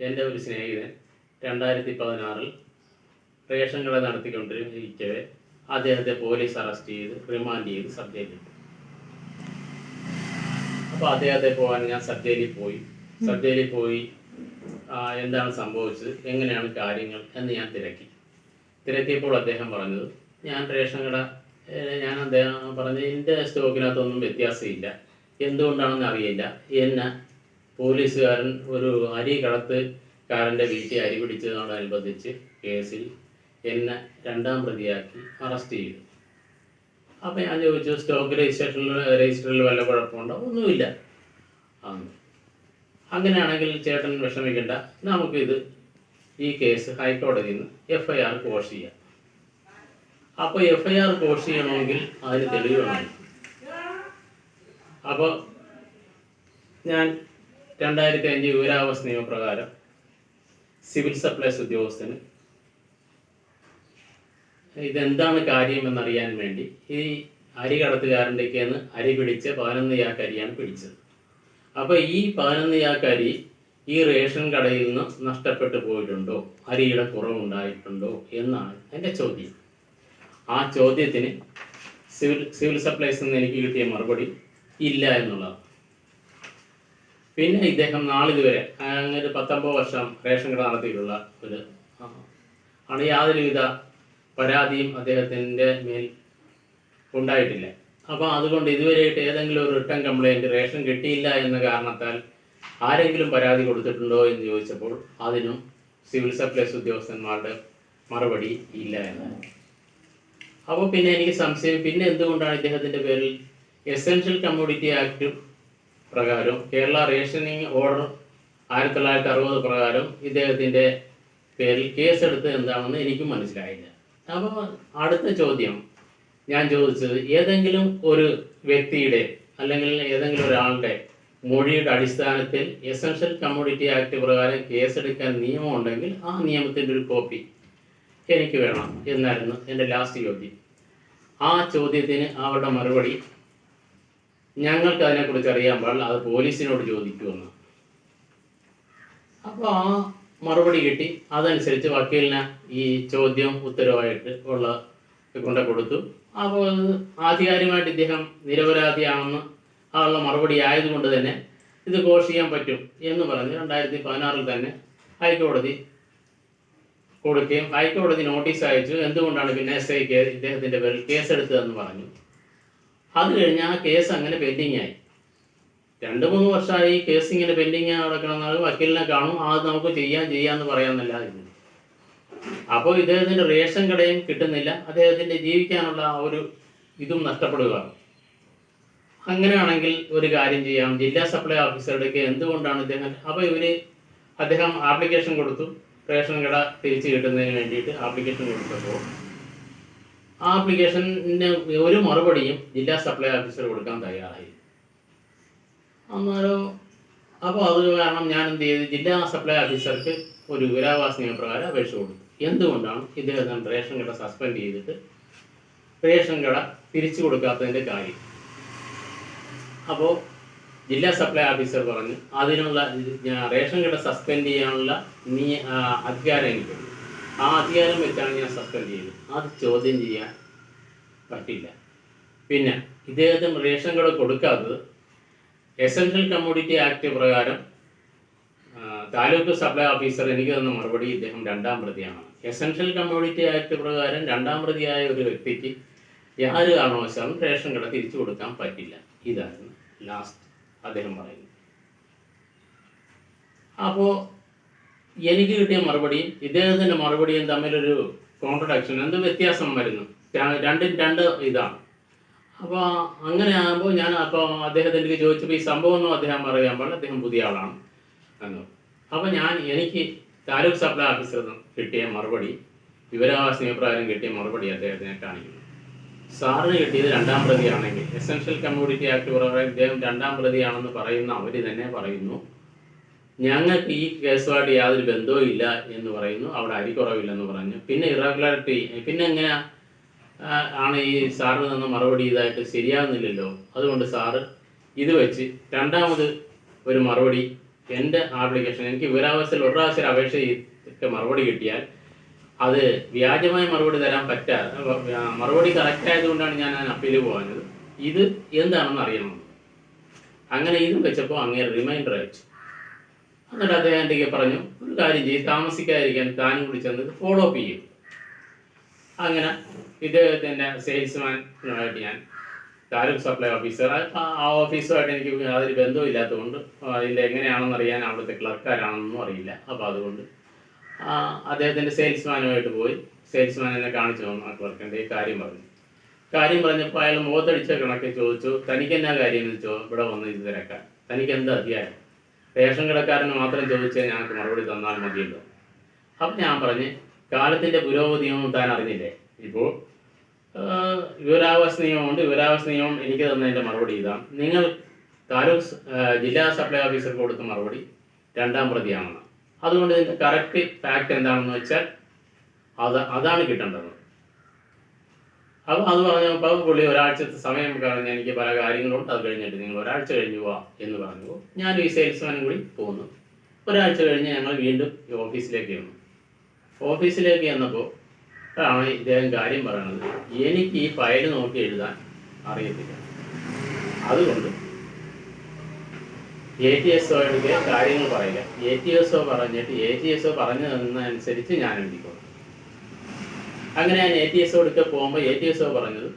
എന്റെ ഒരു സ്നേഹിതൻ രണ്ടായിരത്തി പതിനാറിൽ റേഷൻ കട നടത്തിക്കൊണ്ടിരിക്കവേ അദ്ദേഹത്തെ പോലീസ് അറസ്റ്റ് ചെയ്ത് റിമാൻഡ് ചെയ്ത് സബ് ജയിലിൽ അപ്പോൾ അദ്ദേഹത്തെ പോകാൻ ഞാൻ സബ് ജയിലിൽ പോയി. സബ് ജയിലിൽ പോയി എന്താണ് സംഭവിച്ചത്? എങ്ങനെയാണ് കാര്യങ്ങൾ എന്ന് ഞാൻ തിരക്കി. തിരക്കിയപ്പോൾ അദ്ദേഹം പറഞ്ഞത് ഞാൻ റേഷൻ കട ഞാൻ അദ്ദേഹം പറഞ്ഞത് എന്റെ സ്റ്റോക്കിനകത്തൊന്നും വ്യത്യാസമില്ല. എന്തുകൊണ്ടാണെന്ന് അറിയില്ല. എന്നെ പോലീസുകാരൻ ഒരു അരി കടത്തുകാരന്റെ വീട്ടിൽ അരി പിടിച്ചതിനോടനുബന്ധിച്ച് കേസിൽ എന്നെ രണ്ടാം പ്രതിയാക്കി അറസ്റ്റ് ചെയ്തു. അപ്പം ഞാൻ ചോദിച്ചു സ്റ്റോക്ക് രജിസ്ട്രേഷനിൽ രജിസ്റ്ററിൽ വല്ല കുഴപ്പമുണ്ടോ? ഒന്നുമില്ല. അന്ന് അങ്ങനെയാണെങ്കിൽ ചേട്ടൻ വിഷമിക്കണ്ട. നമുക്കിത് ഈ കേസ് ഹൈക്കോടതിയിൽ നിന്ന് എഫ് ഐ ആർ കോഷ് ചെയ്യാം. അപ്പോൾ എഫ് ഐ ആർ കോഷ് ചെയ്യണമെങ്കിൽ അതിന് തെളിവ് വേണം. അപ്പോൾ ഞാൻ രണ്ടായിരത്തി അഞ്ച് വിവരാവകാശ നിയമപ്രകാരം സിവിൽ സപ്ലൈസ് ഉദ്യോഗസ്ഥന് ഇതെന്താണ് കാര്യം എന്നറിയാൻ വേണ്ടി ഈ അരി കടത്തുകാരന്റെന്ന് അരി പിടിച്ച് പതിനൊന്ന് ചാക്ക് അരിയാണ് പിടിച്ചത്. അപ്പോൾ ഈ പതിനൊന്ന് ചാക്ക് അരി ഈ റേഷൻ കടയിൽ നിന്ന് നഷ്ടപ്പെട്ടു പോയിട്ടുണ്ടോ? അരിയുടെ കുറവുണ്ടായിട്ടുണ്ടോ എന്നാണ് എന്റെ ചോദ്യം. ആ ചോദ്യത്തിന് സിവിൽ സിവിൽ സപ്ലൈസിൽ നിന്ന് എനിക്ക് കിട്ടിയ മറുപടി ഇല്ല എന്നുള്ളതാണ്. പിന്നെ ഇദ്ദേഹം നാളിതുവരെ അങ്ങനെ പത്തൊമ്പത് വർഷം റേഷൻ കട നടത്തിയിട്ടുള്ള ഒരു ആണ് യാതൊരുവിധ പരാതിയും അദ്ദേഹത്തിന്റെ മേൽ ഉണ്ടായിട്ടില്ല. അപ്പോൾ അതുകൊണ്ട് ഇതുവരെയായിട്ട് ഏതെങ്കിലും ഒരു റിട്ടേൺ കംപ്ലൈന്റ് റേഷൻ കിട്ടിയില്ല എന്ന കാരണത്താൽ ആരെങ്കിലും പരാതി കൊടുത്തിട്ടുണ്ടോ എന്ന് ചോദിച്ചപ്പോൾ അതിനും സിവിൽ സപ്ലൈസ് ഉദ്യോഗസ്ഥന്മാരുടെ മറുപടി ഇല്ല എന്നാണ്. അപ്പോൾ പിന്നെ എനിക്ക് സംശയം പിന്നെ എന്തുകൊണ്ടാണ് ഇദ്ദേഹത്തിന്റെ പേരിൽ എസെൻഷ്യൽ കമ്മോഡിറ്റി ആക്ട് പ്രകാരം കേരള റേഷനിങ് ഓർഡർ ആയിരത്തി തൊള്ളായിരത്തി അറുപത് പ്രകാരം ഇദ്ദേഹത്തിന്റെ പേരിൽ കേസെടുത്ത് എന്താണെന്ന് എനിക്കും മനസ്സിലായില്ല. അപ്പോൾ അടുത്ത ചോദ്യം ഞാൻ ചോദിച്ചത് ഏതെങ്കിലും ഒരു വ്യക്തിയുടെ അല്ലെങ്കിൽ ഏതെങ്കിലും ഒരാളുടെ മൊഴിയുടെ അടിസ്ഥാനത്തിൽ എസൻഷ്യൽ കമ്മോഡിറ്റി ആക്ട് പ്രകാരം കേസെടുക്കാൻ നിയമം ഉണ്ടെങ്കിൽ ആ നിയമത്തിന്റെ ഒരു കോപ്പി എനിക്ക് വേണം എന്നായിരുന്നു എന്റെ ലാസ്റ്റ് ചോദ്യം. ആ ചോദ്യത്തിന് അവരുടെ മറുപടി ഞങ്ങൾക്ക് അതിനെ കുറിച്ച് അറിയാൻ പാടില്ല. അത് പോലീസിനോട് ചോദിക്കുമെന്ന്. അപ്പോൾ ആ മറുപടി കിട്ടി. അതനുസരിച്ച് വക്കീലിന് ഈ ചോദ്യം ഉത്തരവായിട്ട് ഉള്ള കൊണ്ട് കൊടുത്തു. അപ്പോൾ ആധികാരികമായിട്ട് ഇദ്ദേഹം നിരപരാധിയാണെന്ന് ആളുള്ള മറുപടി ആയതുകൊണ്ട് തന്നെ ഇത് ഘോഷിക്കാൻ ചെയ്യാൻ പറ്റും എന്ന് പറഞ്ഞ് രണ്ടായിരത്തി പതിനാറിൽ തന്നെ ഹൈക്കോടതി കൊടുക്കുകയും ഹൈക്കോടതി നോട്ടീസ് അയച്ചു. എന്തുകൊണ്ടാണ് പിന്നെ എസ് ഐക്ക് ഇദ്ദേഹത്തിന്റെ പേരിൽ കേസെടുത്തതെന്ന് പറഞ്ഞു. അത് കഴിഞ്ഞ് ആ കേസ് അങ്ങനെ പെൻഡിങ് ആയി രണ്ട് മൂന്ന് വർഷമായി കേസ് ഇങ്ങനെ പെൻഡിങ് നടക്കണമെന്നാൽ വക്കീലിനെ കാണും. അത് നമുക്ക് ചെയ്യാൻ ചെയ്യാന്ന് പറയാമെന്നല്ലാതെ അപ്പോൾ ഇദ്ദേഹത്തിന്റെ റേഷൻ കടയും കിട്ടുന്നില്ല. അദ്ദേഹത്തിന്റെ ജീവിക്കാനുള്ള ആ ഒരു ഇതും നഷ്ടപ്പെടുകയാണ്. അങ്ങനെയാണെങ്കിൽ ഒരു കാര്യം ചെയ്യാം. ജില്ലാ സപ്ലൈ ഓഫീസറുടെക്ക് എന്തുകൊണ്ടാണ് ഇദ്ദേഹം അപ്പോൾ ഇവർ അദ്ദേഹം ആപ്ലിക്കേഷൻ കൊടുത്തു. റേഷൻ കട തിരിച്ചു കിട്ടുന്നതിന് വേണ്ടിയിട്ട് ആപ്ലിക്കേഷൻ കൊടുത്തപ്പോൾ ആപ്ലിക്കേഷന് ഒരു മറുപടിയും ജില്ലാ സപ്ലൈ ഓഫീസർ കൊടുക്കാൻ തയ്യാറായി. അന്നേരം അപ്പോൾ അത് കാരണം ഞാൻ എന്ത് ചെയ്തു? ജില്ലാ സപ്ലൈ ഓഫീസർക്ക് ഒരു വിവരാവാസ നിയമപ്രകാരം അപേക്ഷ കൊടുത്തു. എന്തുകൊണ്ടാണ് ഇദ്ദേഹം റേഷൻ കട സസ്പെൻഡ് ചെയ്തിട്ട് റേഷൻ കട തിരിച്ചു കൊടുക്കാത്തതിന്റെ കാര്യം? അപ്പോൾ ജില്ലാ സപ്ലൈ ഓഫീസർ പറഞ്ഞു അതിനുള്ള റേഷൻ കട സസ്പെൻഡ് ചെയ്യാനുള്ള നീ അധികാരം എനിക്കുണ്ട് ആ അധികാരം വെച്ചാണ് ഞാൻ സസ്പെൻഡ് ചെയ്തത്. അത് ചോദ്യം ചെയ്യാൻ പറ്റില്ല. പിന്നെ ഇദ്ദേഹത്തിന് റേഷൻ കട കൊടുക്കാത്തത് എസൻഷ്യൽ കമ്മോഡിറ്റി ആക്ട് പ്രകാരം താലൂക്ക് സപ്ലൈ ഓഫീസർ എനിക്ക് തന്ന മറുപടി ഇദ്ദേഹം രണ്ടാം പ്രതിയാണ്. എസൻഷ്യൽ കമ്മോഡിറ്റി ആക്ട് പ്രകാരം രണ്ടാം പ്രതിയായ ഒരു വ്യക്തിക്ക് യാതൊരു കാരണവശാലും റേഷൻ കട തിരിച്ചു കൊടുക്കാൻ പറ്റില്ല. ഇതായിരുന്നു ലാസ്റ്റ് അദ്ദേഹം പറയുന്നത്. അപ്പോൾ എനിക്ക് കിട്ടിയ മറുപടിയും ഇദ്ദേഹത്തിന്റെ മറുപടിയും തമ്മിലൊരു കോൺട്രഡക്ഷൻ എന്ത് വ്യത്യാസം വരുന്നു. രണ്ടും രണ്ട് ഇതാണ്. അപ്പോൾ അങ്ങനെ ആകുമ്പോൾ ഞാൻ അപ്പോൾ അദ്ദേഹത്തിന്റെ ചോദിച്ചപ്പോൾ ഈ സംഭവമൊന്നും അദ്ദേഹം പറയാൻ പാടില്ല അദ്ദേഹം പുതിയ ആളാണ് എന്ന്. അപ്പോൾ ഞാൻ എനിക്ക് താലൂക്ക് സപ്ലൈ ഓഫീസറിൽ കിട്ടിയ മറുപടി വിവരാവകാശ നിയമപ്രകാരം കിട്ടിയ മറുപടി അദ്ദേഹത്തിനെ കാണിക്കുന്നു. സാറിന് കിട്ടിയത് രണ്ടാം പ്രതിയാണെങ്കിൽ എസെൻഷ്യൽ കമ്മ്യൂണിറ്റി ആക്ട് പ്രകാരം ഇദ്ദേഹം രണ്ടാം പ്രതിയാണെന്ന് പറയുന്ന അവർ തന്നെ പറയുന്നു. ഞങ്ങൾക്ക് ഈ കേസുമായിട്ട് യാതൊരു ബന്ധവും ഇല്ല എന്ന് പറയുന്നു. അവിടെ അരിക്കുറവില്ലെന്ന് പറഞ്ഞു. പിന്നെ ഇറഗുലാരിറ്റി പിന്നെ എങ്ങനെ? ആണ് ഈ സാറിന് തന്ന മറുപടി ഇതായിട്ട് ശരിയാകുന്നില്ലല്ലോ അതുകൊണ്ട് സാറ് ഇത് വെച്ച് രണ്ടാമത് ഒരു മറുപടി എന്റെ ആപ്ലിക്കേഷൻ എനിക്ക് വിവരാവസ്ഥയിൽ ഒരു പ്രാവശ്യം അപേക്ഷ മറുപടി കിട്ടിയാൽ അത് വ്യാജമായ മറുപടി തരാൻ പറ്റാതെ മറുപടി കറക്റ്റ് ആയതുകൊണ്ടാണ് ഞാൻ അതിന് അപ്പീൽ പോകുന്നത് ഇത് എന്താണെന്ന് അറിയണം. അങ്ങനെ ഇതും വെച്ചപ്പോൾ അങ്ങനെ റിമൈൻഡർ അയച്ചു. എന്നിട്ട് അദ്ദേഹം എന്റെ പറഞ്ഞു. ഒരു കാര്യം ചെയ്യും താമസിക്കാതിരിക്കാൻ താനും കൂടി ചെന്ന് ഫോളോ അപ്പ് ചെയ്യും. അങ്ങനെ ഇദ്ദേഹത്തിന്റെ സെയിൽസ്മാനായിട്ട് ഞാൻ താലൂക്ക് സപ്ലൈ ഓഫീസർ ആ ഓഫീസുമായിട്ട് എനിക്ക് യാതൊരു ബന്ധവും ഇല്ലാത്തതുകൊണ്ട് എങ്ങനെയാണെന്ന് അറിയാൻ അവിടുത്തെ ക്ലർക്കാരാണെന്നൊന്നും അറിയില്ല. അപ്പോൾ അതുകൊണ്ട് അദ്ദേഹത്തിന്റെ സെയിൽസ്മാനുമായിട്ട് പോയി. സെയിൽസ്മാൻ എന്നെ കാണിച്ചു തന്നു ആ ക്ലർക്കിന്റെ കാര്യം പറഞ്ഞു. കാര്യം പറഞ്ഞപ്പോൾ അയാൾ മുഖത്തടിച്ച കണക്ക് ചോദിച്ചു തനിക്ക് എന്നാ കാര്യം? എന്ന് ഇവിടെ വന്ന് ഇത് തിരക്കാൻ. തനിക്ക് എന്താ അധ്യായം? റേഷൻ കടക്കാരന് മാത്രം ചോദിച്ചാൽ ഞങ്ങൾക്ക് മറുപടി തന്നാൽ മതിയല്ലോ. അപ്പം ഞാൻ പറഞ്ഞ് കാലത്തിന്റെ പുരോഗതിയൊന്നും താൻ അറിഞ്ഞില്ലേ? ഇപ്പോൾ വിവരാവകാശ നിയമമുണ്ട് വിവരാവകാശ നിയമം എനിക്ക് തന്നതിന്റെ മറുപടി ഇതാണ് നിങ്ങൾ താലൂക്ക് ജില്ലാ സപ്ലൈ ഓഫീസർക്ക് കൊടുത്ത മറുപടി രണ്ടാം പ്രതിയാണെന്ന് അതുകൊണ്ട് ഇതിന്റെ കറക്റ്റ് ഫാക്ട് എന്താണെന്ന് വെച്ചാൽ അത് അതാണ് കിട്ടേണ്ടത്. അപ്പോൾ അത് പറഞ്ഞപ്പോൾ പുള്ളി ഒരാഴ്ചത്തെ സമയം കഴിഞ്ഞ് എനിക്ക് പല കാര്യങ്ങളുണ്ട്. അത് കഴിഞ്ഞിട്ട് നിങ്ങൾ ഒരാഴ്ച കഴിഞ്ഞു പോവാ എന്ന് പറഞ്ഞു. ഞാൻ ഈ സെയിൽസ്മാനും കൂടി പോകുന്നു ഒരാഴ്ച കഴിഞ്ഞ് ഞങ്ങൾ വീണ്ടും ഈ ഓഫീസിലേക്ക് വന്നു ഓഫീസിലേക്ക് ചെന്നപ്പോൾ ആണ് ഇദ്ദേഹം കാര്യം പറയുന്നത് എനിക്ക് ഈ ഫയൽ നോക്കി എഴുതാൻ അറിയത്തില്ല. അതുകൊണ്ട് എ ടി എസ് ഒയുടെ കാര്യങ്ങൾ പറയില്ല എ ടി എസ് ഒ പറഞ്ഞിട്ട് എ ടി എസ് ഒ പറഞ്ഞു തന്നതനുസരിച്ച് ഞാൻ എഴുതിക്കോളാം. അങ്ങനെ ഞാൻ എ ടി എസ് എടുക്ക പോകുമ്പോൾ എ ടി എസ് പറഞ്ഞത്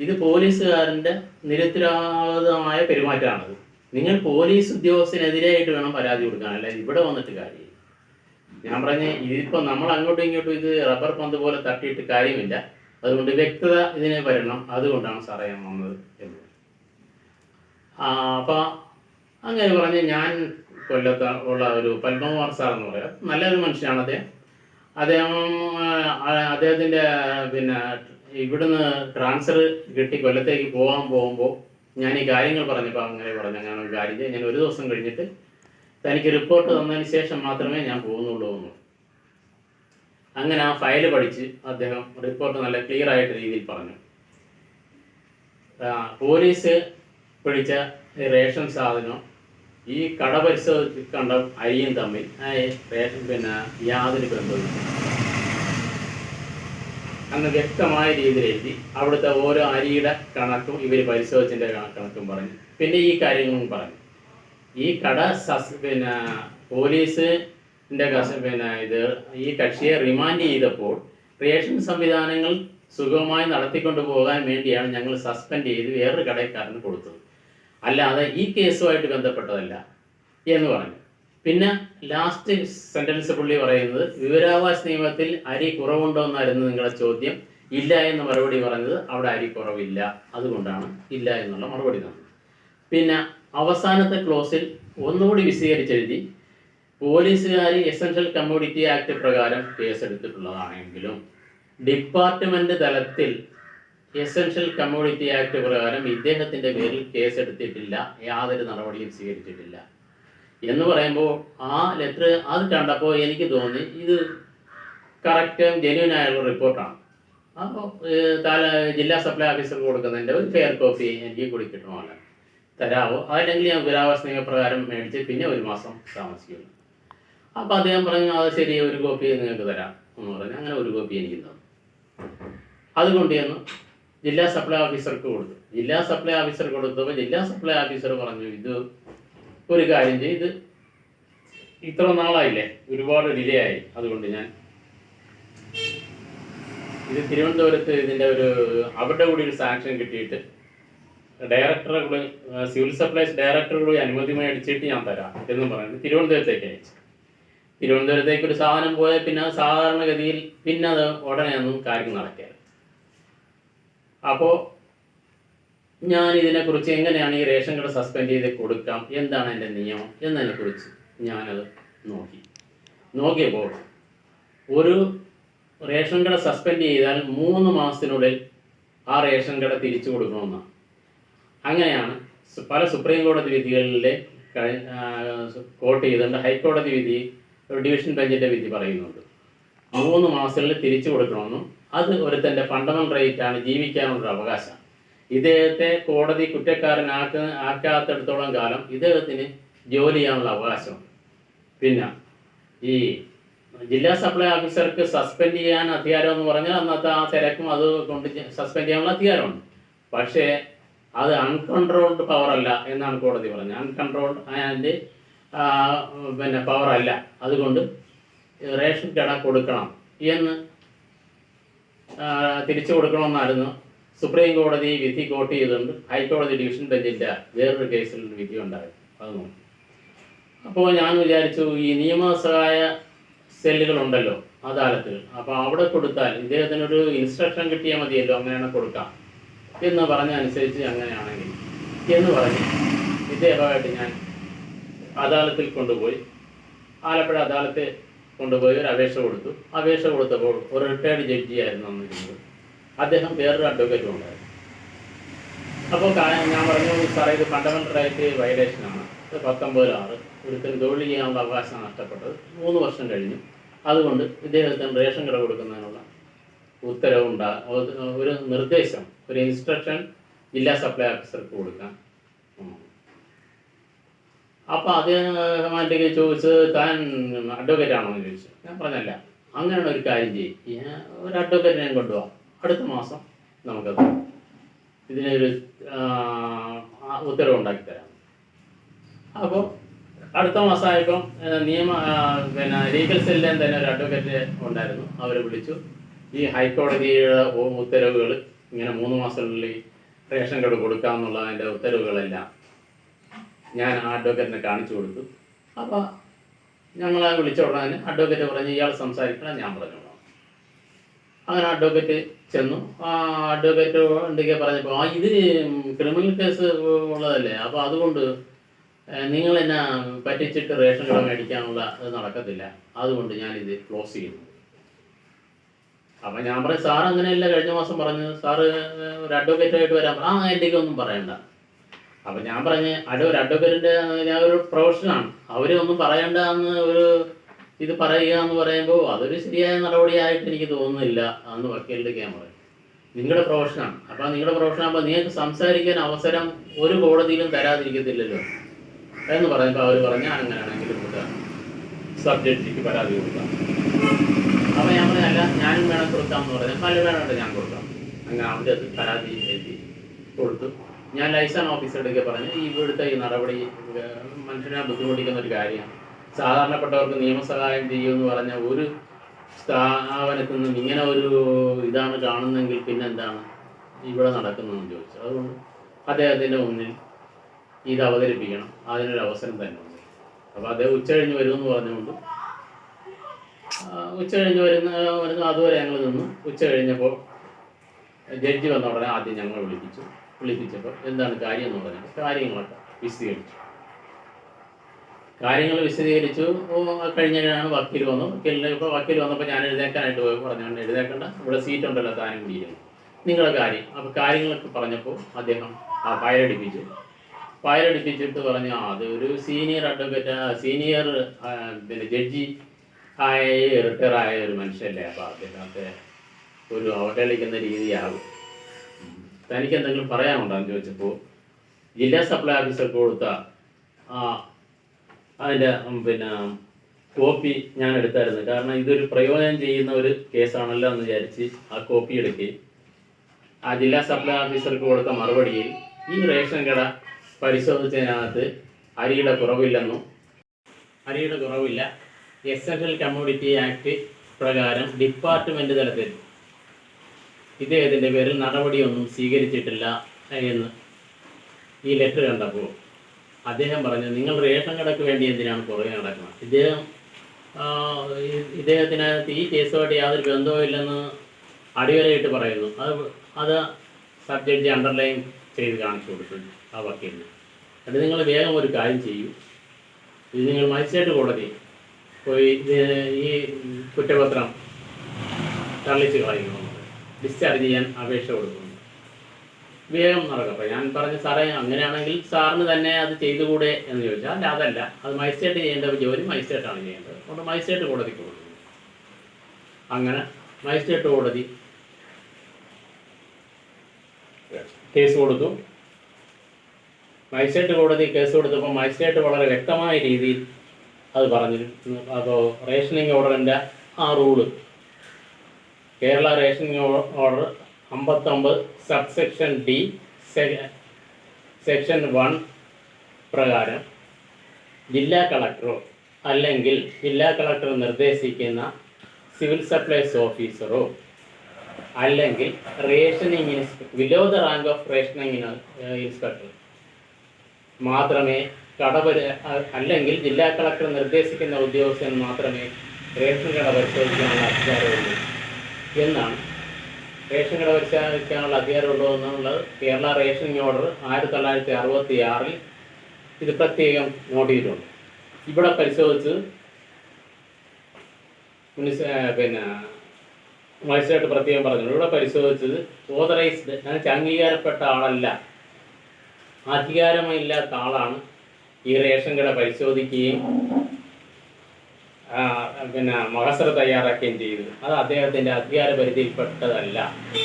ഇത് പോലീസുകാരന്റെ നിരുത്തരവാദമായ പെരുമാറ്റമാണത്. നിങ്ങൾ പോലീസ് ഉദ്യോഗസ്ഥനെതിരായിട്ട് വേണം പരാതി കൊടുക്കാൻ അല്ല? ഇവിടെ വന്നിട്ട് കാര്യം. ഞാൻ പറഞ്ഞ ഇതിപ്പോ നമ്മൾ അങ്ങോട്ടും ഇങ്ങോട്ടും ഇത് റബ്ബർ പന്ത് പോലെ തട്ടിയിട്ട് കാര്യമില്ല. അതുകൊണ്ട് വ്യക്തത ഇതിനെ വരണം. അതുകൊണ്ടാണ് സാറേ ഞാൻ വന്നത് എന്ന്. അപ്പൊ അങ്ങനെ പറഞ്ഞ് ഞാൻ കൊല്ലത്ത് ഉള്ള ഒരു പത്മകുമാർ സാർ എന്ന് പറയാം. നല്ലൊരു മനുഷ്യനാണ് അദ്ദേഹം. അദ്ദേഹം അദ്ദേഹത്തിന്റെ പിന്നെ ഇവിടുന്ന് ട്രാൻസ്ഫർ കിട്ടി കൊല്ലത്തേക്ക് പോകാൻ പോകുമ്പോൾ ഞാൻ ഈ കാര്യങ്ങൾ പറഞ്ഞപ്പോൾ അങ്ങനെ പറഞ്ഞു. അങ്ങനെ ഒരു കാര്യം ചെയ്യ്. ഞാൻ ഒരു ദിവസം കഴിഞ്ഞിട്ട് തനിക്ക് റിപ്പോർട്ട് തന്നതിന് ശേഷം മാത്രമേ ഞാൻ പോകുന്നുള്ളൂ എന്ന് അങ്ങനെ ആ ഫയൽ പഠിച്ച് അദ്ദേഹം റിപ്പോർട്ട് നല്ല ക്ലിയർ ആയിട്ട് രീതിയിൽ പറഞ്ഞു. പോലീസ് പിടിച്ച റേഷൻ സാധനം ഈ കട പരിശോധിച്ച് കണ്ട അരിയും തമ്മിൽ പിന്നെ യാതൊരു ബന്ധവും അന്ന് വ്യക്തമായ രീതിയിൽ എഴുതി അവിടുത്തെ ഓരോ അരിയുടെ കണക്കും ഇവർ പരിശോധിച്ചതിന്റെ കണക്കും പറഞ്ഞു. പിന്നെ ഈ കാര്യങ്ങളും പറഞ്ഞു. ഈ കട സസ് പിന്നെ പോലീസിന്റെ കസ പിന്നെ ഇത് ഈ കക്ഷിയെ റിമാൻഡ് ചെയ്തപ്പോൾ റേഷൻ സംവിധാനങ്ങൾ സുഗമമായി നടത്തിക്കൊണ്ടു പോകാൻ വേണ്ടിയാണ് ഞങ്ങൾ സസ്പെൻഡ് ചെയ്ത് വേറൊരു കടക്കാരന് കൊടുത്തത്. അല്ലാതെ ഈ കേസുമായിട്ട് ബന്ധപ്പെട്ടതല്ല എന്ന് പറഞ്ഞു. പിന്നെ ലാസ്റ്റ് സെന്റൻസ് പുള്ളി പറയുന്നത് വിവരാവകാശ നിയമത്തിൽ അരി കുറവുണ്ടോ എന്നായിരുന്നു നിങ്ങളുടെ ചോദ്യം. ഇല്ല എന്ന് മറുപടി പറഞ്ഞത് അവിടെ അരി കുറവില്ല. അതുകൊണ്ടാണ് ഇല്ല എന്നുള്ള മറുപടി തന്നത്. പിന്നെ അവസാനത്തെ ക്ലോസിൽ ഒന്നുകൂടി വിശദീകരിച്ചെഴുതി പോലീസുകാർ എസൻഷ്യൽ കമ്മോഡിറ്റി ആക്ട് പ്രകാരം കേസെടുത്തിട്ടുള്ളതാണെങ്കിലും ഡിപ്പാർട്ട്മെന്റ് തലത്തിൽ എസൻഷ്യൽ കമ്മോഡിറ്റി ആക്ട് പ്രകാരം ഇദ്ദേഹത്തിന്റെ പേരിൽ കേസെടുത്തിട്ടില്ല. യാതൊരു നടപടിയും സ്വീകരിച്ചിട്ടില്ല. എന്ന് പറയുമ്പോൾ ആ ലെറ്റർ അത് കണ്ടപ്പോൾ എനിക്ക് തോന്നി ഇത് കറക്റ്റും ജെന്യൂൻ ആയുള്ള റിപ്പോർട്ടാണ് അപ്പോൾ താല ജില്ലാ സപ്ലൈ ഓഫീസർക്ക് കൊടുക്കുന്നതിന്റെ ഒരു ഫെയർ കോപ്പി എനിക്ക് കൂടി കിട്ടണമല്ല തരാമോ അതല്ലെങ്കിൽ ഞാൻ വിവരാവകാശ നിയമപ്രകാരം മേടിച്ച് പിന്നെ ഒരു മാസം താമസിക്കുന്നു. അപ്പോൾ അദ്ദേഹം പറഞ്ഞു അത് ശരി ഒരു കോപ്പി നിങ്ങൾക്ക് തരാം. എന്ന് പറഞ്ഞു. അങ്ങനെ ഒരു കോപ്പി എനിക്ക് തന്നു. അതുകൊണ്ട് ചെന്ന്. ജില്ലാ സപ്ലൈ ഓഫീസർക്ക് കൊടുത്തു. ജില്ലാ സപ്ലൈ ഓഫീസർ കൊടുത്തപ്പോൾ ജില്ലാ സപ്ലൈ ഓഫീസർ പറഞ്ഞു ഇത് ഒരു കാര്യം ചെയ്ത് ഇത്ര നാളായില്ലേ ഒരുപാട് ഡിലേ ആയി അതുകൊണ്ട് ഞാൻ ഇത് തിരുവനന്തപുരത്ത് ഇതിന്റെ ഒരു അവരുടെ കൂടി ഒരു സാങ്ഷൻ കിട്ടിയിട്ട് ഡയറക്ടറെ കൂടി സിവിൽ സപ്ലൈസ് ഡയറക്ടറെ കൂടി അനുമതി മേടിച്ചിട്ട് ഞാൻ തരാം എന്നും പറയുന്നത് തിരുവനന്തപുരത്തേക്ക് അയച്ചു. തിരുവനന്തപുരത്തേക്ക് ഒരു സാധനം പോയാൽ പിന്നെ സാധാരണഗതിയിൽ പിന്നെ അത് ഉടനെ ഒന്നും കാര്യം നടക്കില്ല. അപ്പോൾ ഞാൻ ഇതിനെക്കുറിച്ച് എങ്ങനെയാണ് ഈ റേഷൻ കട സസ്പെൻഡ് ചെയ്ത് കൊടുക്കാം? എന്താണ് എന്റെ നിയമം? എന്നതിനെക്കുറിച്ച് ഞാനത് നോക്കി. നോക്കിയപ്പോൾ ഒരു റേഷൻ കട സസ്പെൻഡ് ചെയ്താൽ മൂന്ന് മാസത്തിനുള്ളിൽ ആ റേഷൻ കട തിരിച്ചു കൊടുക്കണമെന്നാണ് അങ്ങനെയാണ് പല സുപ്രീം കോടതി വിധികളിലെ കോട്ട് ചെയ്തുകൊണ്ട് ഹൈക്കോടതി വിധി ഡിവിഷൻ ബെഞ്ചിന്റെ വിധി പറയുന്നുണ്ട്. മൂന്ന് മാസങ്ങളിൽ തിരിച്ചു കൊടുക്കണമെന്നും അത് ഒരുത്തന്റെ ഫണ്ടമെന്റൽ റൈറ്റ് ആണ് ജീവിക്കാനുള്ള അവകാശം ഇദ്ദേഹത്തെ കോടതി കുറ്റക്കാരനാക്ക ആക്കാത്തടത്തോളം കാലം ഇദ്ദേഹത്തിന് ജോലി ചെയ്യാനുള്ള അവകാശം. പിന്നെ ഈ ജില്ലാ സപ്ലൈ ഓഫീസർക്ക് സസ്പെൻഡ് ചെയ്യാൻ അധികാരം എന്ന് പറഞ്ഞാൽ അന്നത്തെ ആ തിരക്കും അത് കൊണ്ട് സസ്പെൻഡ് ചെയ്യാനുള്ള അധികാരമുണ്ട്. പക്ഷേ അത് അൺകൺട്രോൾഡ് പവർ അല്ല എന്നാണ് കോടതി പറഞ്ഞത്. അൺകൺട്രോൾഡ് ആൻഡ് പിന്നെ പവർ അല്ല. അതുകൊണ്ട് റേഷൻ കട കൊടുക്കണം എന്ന് തിരിച്ചു കൊടുക്കണമെന്നായിരുന്നു സുപ്രീം കോടതി വിധി കോട്ട് ചെയ്തുകൊണ്ട് ഹൈക്കോടതി ഡിവിഷൻ ബെഞ്ചിന്റെ വേറൊരു കേസിൽ വിധി ഉണ്ടായിരുന്നു അത് നോക്കി. അപ്പോൾ ഞാൻ വിചാരിച്ചു ഈ നിയമസഹായ സെല്ലുകളുണ്ടല്ലോ അദാലത്തുകൾ അപ്പോൾ അവിടെ കൊടുത്താൽ ഇദ്ദേഹത്തിനൊരു ഇൻസ്ട്രക്ഷൻ കിട്ടിയാൽ മതിയല്ലോ അങ്ങനെയാണ് കൊടുക്കാം എന്ന് പറഞ്ഞ അനുസരിച്ച് അങ്ങനെയാണെങ്കിൽ എന്ന് പറഞ്ഞ് ഇദ്ദേഹമായിട്ട് ഞാൻ അദാലത്തിൽ കൊണ്ടുപോയി. ആലപ്പുഴ അദാലത്തെ കൊണ്ടുപോയി ഒരു അപേക്ഷ കൊടുത്തു. അപേക്ഷ കൊടുത്തപ്പോൾ ഒരു റിട്ടയർഡ് ജഡ്ജിയായിരുന്നു അന്നിരുന്നത് അദ്ദേഹം വേറൊരു അഡ്വക്കേറ്റും ഉണ്ടായിരുന്നു. അപ്പോൾ ഞാൻ പറഞ്ഞു സാറേ ഇത് ഫണ്ടമെന്റൽ റൈറ്റ് വയലേഷനാണ് ഇത് പത്തൊമ്പത് ആറ് ഒരുത്തരും തൊഴിൽ ചെയ്യാനുള്ള അവകാശം നഷ്ടപ്പെട്ടത് മൂന്ന് വർഷം കഴിഞ്ഞു. അതുകൊണ്ട് ഇദ്ദേഹത്തിന് റേഷൻ കട കൊടുക്കുന്നതിനുള്ള ഉത്തരവുണ്ടാ ഒരു നിർദ്ദേശം ഒരു ഇൻസ്ട്രക്ഷൻ ജില്ലാ സപ്ലൈ ഓഫീസർക്ക് കൊടുക്കാൻ. ഉം. അപ്പൊ അദ്ദേഹമായിട്ട് ചോദിച്ചത് താൻ അഡ്വക്കേറ്റ് ആണോ എന്ന് ചോദിച്ചു. ഞാൻ പറഞ്ഞല്ല. അങ്ങനെയുള്ള ഒരു കാര്യം ചെയ്യും. ഒരു അഡ്വക്കേറ്റ് ഞാൻ കൊണ്ടുപോവാം. അടുത്ത മാസം നമുക്കത് ഇതിനൊരു ഉത്തരവുണ്ടാക്കി തരാം. അപ്പോൾ അടുത്ത മാസമായപ്പം നിയമ പിന്നെ ലീഗൽ സെല്ലിൽ തന്നെ ഒരു അഡ്വക്കേറ്റ് ഉണ്ടായിരുന്നു. അവരെ വിളിച്ചു. ഈ ഹൈക്കോടതിയുടെ ഉത്തരവുകൾ ഇങ്ങനെ മൂന്ന് മാസത്തിനുള്ളിൽ റേഷൻ കാർഡ് കൊടുക്കാമെന്നുള്ളതിന്റെ ഉത്തരവുകളെല്ലാം ഞാൻ ആ അഡ്വക്കേറ്റിനെ കാണിച്ചു കൊടുത്തു. അപ്പോൾ ഞങ്ങളെ വിളിച്ച ഉടനെ അഡ്വക്കേറ്റ് പറഞ്ഞ് ഇയാൾ സംസാരിക്കണം ഞാൻ പറഞ്ഞോളാം അങ്ങനെ അഡ്വക്കേറ്റ് ചെന്നു. ആ അഡ്വക്കേറ്റ് ഉണ്ടെങ്കിൽ പറഞ്ഞപ്പോൾ ആ ഇത് ക്രിമിനൽ കേസ് ഉള്ളതല്ലേ? അപ്പോൾ അതുകൊണ്ട് നിങ്ങൾ എന്നെ പറ്റിച്ചിട്ട് റേഷൻ കട മേടിക്കാനുള്ള അത് നടക്കത്തില്ല. അതുകൊണ്ട് ഇത് ക്ലോസ് ചെയ്യുന്നു. അപ്പം ഞാൻ പറയും സാർ അങ്ങനെയല്ല കഴിഞ്ഞ മാസം പറഞ്ഞത്. സാറ് ഒരു അഡ്വക്കേറ്റായിട്ട് വരാൻ ആ എന്റെ ഒന്നും പറയണ്ട. അപ്പം ഞാൻ പറഞ്ഞ് അഡ് ഒരു അഡ്വക്കേറ്റിന്റെ ഞാൻ ഒരു പ്രൊഫഷനാണ് അവരൊന്നും പറയണ്ട എന്ന് ഒരു ഇത് പറയുക എന്ന് പറയുമ്പോൾ അതൊരു ശരിയായ നടപടിയായിട്ട് എനിക്ക് തോന്നുന്നില്ല അന്ന് വക്കീലിന്റെ ക്യാമറ നിങ്ങളുടെ പ്രൊഫഷനാണ് അപ്പം നിങ്ങളുടെ പ്രൊഫഷൻ ആകുമ്പോൾ നിങ്ങൾക്ക് സംസാരിക്കാൻ അവസരം ഒരു കോടതിയിലും തരാതിരിക്കത്തില്ലല്ലോ എന്ന് പറയുമ്പോൾ അവർ പറഞ്ഞ അങ്ങനെയാണെങ്കിൽ കൊടുക്കാം സബ്ജക്റ്റിക്ക് പരാതി കൊടുക്കാം. അപ്പം ഞാൻ പറഞ്ഞല്ല ഞാനും വേണം കൊടുക്കാം എന്ന് പറഞ്ഞാൽ പല വേണം ഞാൻ കൊടുക്കാം. അങ്ങനെ അവിടെ അത് പരാതി എഴുതി കൊടുത്തു. ഞാൻ ലൈസൻസ് ഓഫീസറെടുക്കെ പറഞ്ഞു ഈ ഇവിടുത്തെ ഈ നടപടി മനുഷ്യനെ ബുദ്ധിമുട്ടിക്കുന്ന ഒരു കാര്യമാണ്. സാധാരണപ്പെട്ടവർക്ക് നിയമസഹായം ചെയ്യുമെന്ന് പറഞ്ഞ ഒരു സ്ഥാപനത്തിൽ നിന്നും ഇങ്ങനെ ഒരു ഇതാണ് കാണുന്നതെങ്കിൽ പിന്നെന്താണ് ഇവിടെ നടക്കുന്നതെന്ന് ചോദിച്ചു. അതുകൊണ്ട് അദ്ദേഹത്തിന്റെ മുന്നിൽ ഇത് അവതരിപ്പിക്കണം. അതിനൊരു അവസരം തന്നെ ഉണ്ട്. അപ്പോൾ അദ്ദേഹം ഉച്ച കഴിഞ്ഞ് വരുമെന്ന് പറഞ്ഞുകൊണ്ട് ഉച്ച കഴിഞ്ഞ് വരുന്ന വരുന്ന അതുവരെ ഞങ്ങൾ നിന്നു. ഉച്ച കഴിഞ്ഞപ്പോൾ ജഡ്ജി വന്ന ഉടനെ ആദ്യം ഞങ്ങൾ വിളിപ്പിച്ചു. വിളിപ്പിച്ചപ്പോൾ എന്താണ് കാര്യം എന്ന് പറഞ്ഞാൽ കാര്യങ്ങളൊക്കെ വിശദീകരിച്ചു. കാര്യങ്ങൾ വിശദീകരിച്ചു. കഴിഞ്ഞാണ് വക്കീൽ വന്നു. വക്കീലിന് ഇപ്പോൾ വക്കീൽ വന്നപ്പോൾ ഞാൻ എഴുതേക്കാനായിട്ട് പോയി പറഞ്ഞു എഴുതേക്കണ്ട. ഇവിടെ സീറ്റ് ഉണ്ടല്ലോ താനും കൂടിയിരുന്നു നിങ്ങളുടെ കാര്യം. അപ്പോൾ കാര്യങ്ങളൊക്കെ പറഞ്ഞപ്പോൾ അദ്ദേഹം ആ ഫയലടിപ്പിച്ചു ഫയലടിപ്പിച്ചിട്ട് പറഞ്ഞു അത് ഒരു സീനിയർ അഡ്വക്കേറ്റ് സീനിയർ പിന്നെ ജഡ്ജി ആയ റിട്ടയർ ആയ ഒരു മനുഷ്യല്ലേ. അപ്പോൾ അദ്ദേഹത്തെ ഒരു അവഹേളിക്കുന്ന രീതിയാകും. തനിക്ക് എന്തെങ്കിലും പറയാനുണ്ടോ? എന്ന് ചോദിച്ചപ്പോൾ ജില്ലാ സപ്ലൈ ഓഫീസർക്ക് കൊടുത്ത ആ അതിന്റെ പിന്നെ കോപ്പി ഞാൻ എടുത്തായിരുന്നു കാരണം ഇതൊരു പ്രയോജനം ചെയ്യുന്ന ഒരു കേസാണല്ലോ എന്ന് വിചാരിച്ച് ആ കോപ്പി എടുക്കുകയും ആ ജില്ലാ സപ്ലൈ ഓഫീസർക്ക് കൊടുത്ത മറുപടിയിൽ ഈ റേഷൻ കട പരിശോധിച്ചതിനകത്ത് അരിയുടെ കുറവില്ലെന്നും അരിയുടെ കുറവില്ല. S F L commodity act പ്രകാരം ഡിപ്പാർട്ട്മെന്റ് തലത്തിൽ ഇദ്ദേഹത്തിന്റെ പേരിൽ നടപടിയൊന്നും സ്വീകരിച്ചിട്ടില്ല എന്ന് ഈ ലെറ്റർ കണ്ടപ്പോൾ അദ്ദേഹം പറഞ്ഞു നിങ്ങൾ റേഷൻ കടക്ക് വേണ്ടി എന്തിനാണ് പുറകെ നടക്കുന്നത്? ഇദ്ദേഹം ഇദ്ദേഹത്തിന് ഈ കേസുമായിട്ട് യാതൊരു ബന്ധവുമില്ലെന്ന് അടിവരയിട്ട് പറയുന്നു. അത് അത് സബ്ജക്റ്റ് അണ്ടർലൈൻ ചെയ്ത് കാണിച്ചു കൊടുത്തു ആ വക്കീലിന്. എന്നിട്ട് നിങ്ങൾ വേഗം ഒരു കാര്യം ചെയ്യൂ. ഇത് നിങ്ങൾ മജിസ്ട്രേറ്റ് കോടതി പോയി ഈ കുറ്റപത്രം തള്ളിച്ച് കളയുന്നു. ഡിസ്ചാർജ് ചെയ്യാൻ അപേക്ഷ കൊടുക്കുന്നു. വേഗം നടക്കും അപ്പം ഞാൻ പറഞ്ഞു സാറേ അങ്ങനെയാണെങ്കിൽ സാറിന് തന്നെ അത് ചെയ്തുകൂടെ? എന്ന് ചോദിച്ചാൽ അല്ല അതല്ല. അത് മജിസ്ട്രേറ്റ് ചെയ്യേണ്ട ജോലി മജിസ്ട്രേറ്റാണ് ചെയ്യേണ്ടത്. അതുകൊണ്ട് മജിസ്ട്രേറ്റ് കോടതിക്ക് കൊടുക്കുന്നു അങ്ങനെ മജിസ്ട്രേറ്റ് കോടതി കേസ് കൊടുത്തു. മജിസ്ട്രേറ്റ് കോടതി കേസ് കൊടുത്തപ്പോൾ മജിസ്ട്രേറ്റ് വളരെ വ്യക്തമായ രീതിയിൽ അത് പറഞ്ഞിരുന്നു അപ്പോൾ റേഷനിങ് ഓർഡറിന്റെ ആ റൂൾ കേരള റേഷനിങ് ഓർഡർ അമ്പത്തൊമ്പത് സബ്സെക്ഷൻ ഡി സെക്ഷൻ വൺ പ്രകാരം ജില്ലാ കളക്ടറോ അല്ലെങ്കിൽ ജില്ലാ കളക്ടർ നിർദ്ദേശിക്കുന്ന സിവിൽ സപ്ലൈസ് ഓഫീസറോ അല്ലെങ്കിൽ rationing inspector below the rank of rationing inspector മാത്രമേ കടപരി അല്ലെങ്കിൽ ജില്ലാ കളക്ടർ നിർദ്ദേശിക്കുന്ന ഉദ്യോഗസ്ഥൻ മാത്രമേ റേഷൻ കട പരിശോധിക്കാനുള്ള അധികാരമുള്ളൂ. എന്നാണ്. റേഷൻ കട പരിശോധിക്കാനുള്ള അധികാരമുള്ളൂ എന്നുള്ളത് കേരള റേഷൻ ഓർഡർ ആയിരത്തി തൊള്ളായിരത്തി അറുപത്തി ആറിൽ ഇത് പ്രത്യേകം നോട്ട് ചെയ്തിട്ടുണ്ട്. ഇവിടെ പരിശോധിച്ച് പിന്നെ മജിസ്ട്രേറ്റ് പ്രത്യേകം പറഞ്ഞു ഇവിടെ പരിശോധിച്ചത് ഓതറൈസ്ഡ് എന്നുവെച്ചാൽ അംഗീകാരപ്പെട്ട ആളല്ല അധികാരമില്ലാത്ത ആളാണ് ഈ റേഷൻ കട പരിശോധിക്കുകയും പിന്നെ മഹസർ തയ്യാറാക്കുകയും ചെയ്തു. അത് അദ്ദേഹത്തിന്റെ അധികാര പരിധിയിൽപ്പെട്ടതല്ല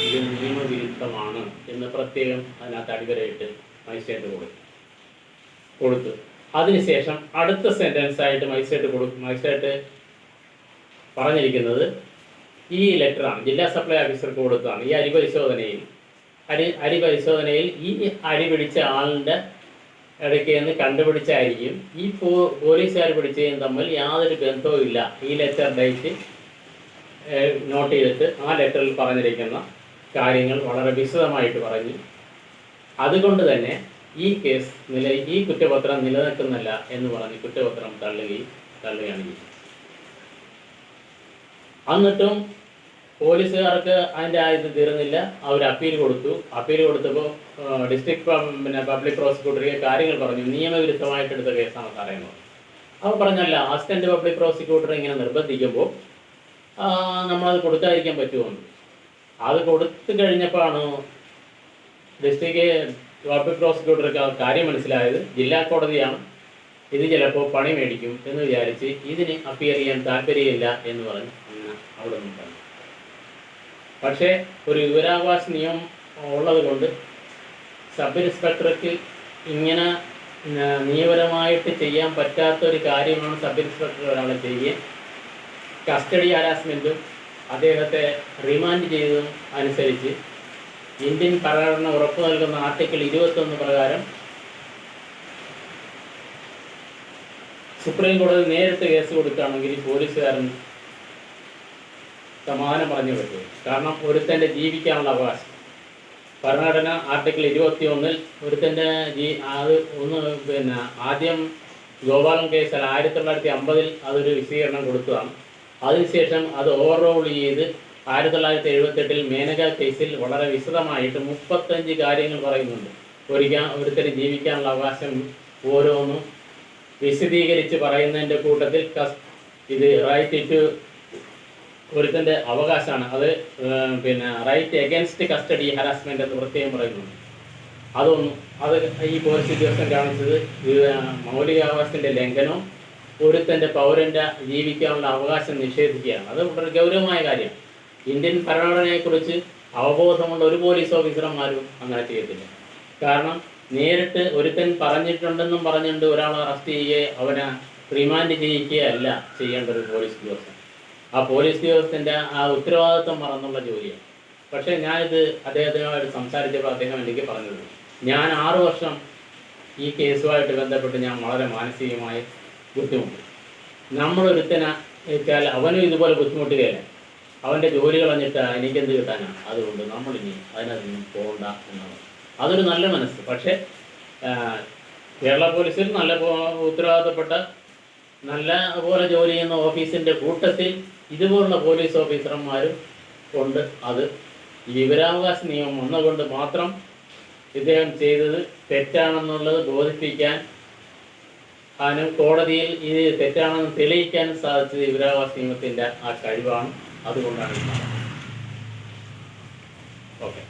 ഇത് നിയമവിരുദ്ധമാണ് എന്ന് പ്രത്യേകം അതിനകത്ത് അടിവരയിട്ട് മജിസ്ട്രേറ്റ് കൊടുത്തു കൊടുത്തു. അതിനുശേഷം അടുത്ത സെന്റൻസ് ആയിട്ട് മജിസ്ട്രേറ്റ് കൊടു മജിസ്ട്രേറ്റ് പറഞ്ഞിരിക്കുന്നത് ഈ ലെറ്ററാണ് ജില്ലാ സപ്ലൈ ഓഫീസർക്ക് കൊടുത്തതാണ്. ഈ അരി പരിശോധനയിൽ അരി അരി പരിശോധനയിൽ ഈ അരി പിടിച്ച ആളിന്റെ ഇടയ്ക്ക് എന്ന് കണ്ടുപിടിച്ചായിരിക്കും. ഈ പോ പോലീസുകാർ പിടിച്ചതും തമ്മിൽ യാതൊരു ബന്ധവും ഇല്ല. ഈ ലെറ്റർ ഡേറ്റ് നോട്ട് ചെയ്തിട്ട് ആ ലെറ്ററിൽ പറഞ്ഞിരിക്കുന്ന കാര്യങ്ങൾ വളരെ വിശദമായിട്ട് പറഞ്ഞു. അതുകൊണ്ട് തന്നെ ഈ കേസ് നില ഈ കുറ്റപത്രം നിലനിൽക്കുന്നില്ല എന്ന് പറഞ്ഞ് കുറ്റപത്രം തള്ളുകയും തള്ളുകയാണ് ചെയ്തത് എന്നിട്ടും പോലീസുകാർക്ക് അതിന്റെ ആ ഇത് തീർന്നില്ല. അവർ അപ്പീൽ കൊടുത്തു. അപ്പീൽ കൊടുത്തപ്പോൾ ഡിസ്ട്രിക്ട് പിന്നെ പബ്ലിക് പ്രോസിക്യൂട്ടറിയെ കാര്യങ്ങൾ പറഞ്ഞു. നിയമവിരുദ്ധമായിട്ട് എടുത്ത കേസാണ് പറയുന്നത് അവർ പറഞ്ഞല്ല അസിസ്റ്റന്റ് പബ്ലിക് പ്രോസിക്യൂട്ടർ ഇങ്ങനെ നിർബന്ധിക്കുമ്പോൾ നമ്മളത് കൊടുക്കാതിരിക്കാൻ പറ്റുമെന്ന് അത് കൊടുത്തു കഴിഞ്ഞപ്പോഴാണ് ഡിസ്ട്രിക്ട് പബ്ലിക് പ്രോസിക്യൂട്ടർക്ക് കാര്യം മനസ്സിലായത്. ജില്ലാ കോടതിയാണ്. ഇത് ചിലപ്പോൾ പണി മേടിക്കും എന്ന് വിചാരിച്ച് ഇതിന് അപ്പിയർ ചെയ്യാൻ താല്പര്യമില്ല എന്ന് പറഞ്ഞ് അവിടെ നിന്ന് പക്ഷേ ഒരു വിവരാവകാശ നിയമം ഉള്ളത് കൊണ്ട് സബ് ഇൻസ്പെക്ടർക്ക് ഇങ്ങനെ നിയമപരമായിട്ട് ചെയ്യാൻ പറ്റാത്ത ഒരു കാര്യമാണ് സബ് ഇൻസ്പെക്ടർ ഒരാളെ ചെയ്യുക. കസ്റ്റഡി ഹരാസ്മെന്റും അദ്ദേഹത്തെ റിമാൻഡ് ചെയ്തതും അനുസരിച്ച് ഇന്ത്യൻ ഭരണഘടന ഉറപ്പു നൽകുന്ന ആർട്ടിക്കിൾ ഇരുപത്തൊന്ന് പ്രകാരം സുപ്രീം കോടതി നേരിട്ട് കേസ് കൊടുക്കുകയാണെങ്കിൽ പോലീസുകാരൻ സമാധാനം പറഞ്ഞു പറ്റും. കാരണം ഒരുത്തന്റെ ജീവിക്കാനുള്ള അവകാശം. ഭരണഘടന ആർട്ടിക്കിൾ ഇരുപത്തി ഒന്നിൽ ഒരുത്തന്റെ ജീ അത് ഒന്ന് പിന്നെ ആദ്യം ഗോപാലൻ കേസിൽ ആയിരത്തി തൊള്ളായിരത്തി അമ്പതിൽ അതൊരു വിശദീകരണം കൊടുത്തതാണ്. അതിനുശേഷം അത് ഓവർറോൾ ചെയ്ത് ആയിരത്തി തൊള്ളായിരത്തി എഴുപത്തെട്ടിൽ മേനക കേസിൽ വളരെ വിശദമായിട്ട് മുപ്പത്തഞ്ച് കാര്യങ്ങൾ പറയുന്നുണ്ട്. ഒരിക്കാൻ ഒരുത്തന് ജീവിക്കാനുള്ള അവകാശം ഓരോന്നും വിശദീകരിച്ച് പറയുന്നതിന്റെ കൂട്ടത്തിൽ കസ് ഇത് റൈറ്റ് ടു ഒരുത്തന്റെ അവകാശമാണ്. അത് പിന്നെ റൈറ്റ് എഗൻസ്റ്റ് കസ്റ്റഡി ഹറാസ്മെന്റ് എന്ന് പ്രത്യേകം പറയുന്നുണ്ട്. അതൊന്നും അത് ഈ പോലീസ് ഉദ്യോഗസ്ഥൻ കാണിച്ചത് മൗലികാവകാശത്തിന്റെ ലംഘനവും ഒരുത്തന്റെ പൗരന്റെ ജീവിക്കാനുള്ള അവകാശം നിഷേധിക്കുകയാണ്. അത് വളരെ ഗൗരവമായ കാര്യം. ഇന്ത്യൻ ഭരണഘടനയെക്കുറിച്ച് അവബോധമുള്ള ഒരു പോലീസ് ഓഫീസർമാരും അങ്ങനെ ചെയ്യത്തില്ല. കാരണം നേരിട്ട് ഒരുത്തൻ പറഞ്ഞിട്ടുണ്ടെന്നും പറഞ്ഞുകൊണ്ട് ഒരാളെ അറസ്റ്റ് ചെയ്യുകയോ അവനെ റിമാൻഡ് ചെയ്യിക്കുകയല്ല ചെയ്യേണ്ട ഒരു പോലീസ് ഉദ്യോഗസ്ഥൻ. ആ പോലീസ് ഉദ്യോഗസ്ഥന്റെ ആ ഉത്തരവാദിത്വം മറന്നുള്ള ജോലിയാണ്. പക്ഷേ ഞാനിത് അദ്ദേഹത്തിനോട് സംസാരിച്ചപ്പോൾ അദ്ദേഹം എനിക്ക് പറഞ്ഞത് ഞാൻ ആറു വർഷം ഈ കേസുമായിട്ട് ബന്ധപ്പെട്ട് ഞാൻ വളരെ മാനസികമായി ബുദ്ധിമുട്ടി. നമ്മളൊരുത്തന വെച്ചാൽ അവനും ഇതുപോലെ ബുദ്ധിമുട്ടുകയല്ല? അവന്റെ ജോലി കളഞ്ഞിട്ട് എനിക്കെന്ത് കിട്ടാനാണ് അതുകൊണ്ട് നമ്മളിനി അതിനകത്തൊന്നും പോകണ്ട എന്നാണ്. അതൊരു നല്ല മനസ്സ്. പക്ഷേ കേരള പോലീസിൽ നല്ല ഉത്തരവാദിത്തപ്പെട്ട നല്ല പോലെ ജോലി ചെയ്യുന്ന ഓഫീസിന്റെ കൂട്ടത്തിൽ ഇതുപോലുള്ള പോലീസ് ഓഫീസർമാരും കൊണ്ട് അത് വിവരാവകാശ നിയമം വന്നുകൊണ്ട് മാത്രം ഇദ്ദേഹം ചെയ്തത് തെറ്റാണെന്നുള്ളത് ബോധിപ്പിക്കാൻ അതിന് കോടതിയിൽ ഇത് തെറ്റാണെന്ന് തെളിയിക്കാൻ സാധിച്ചത് വിവരാവകാശ നിയമത്തിന്റെ ആ കഴിവാണ്. അതുകൊണ്ടാണ് ഓക്കെ.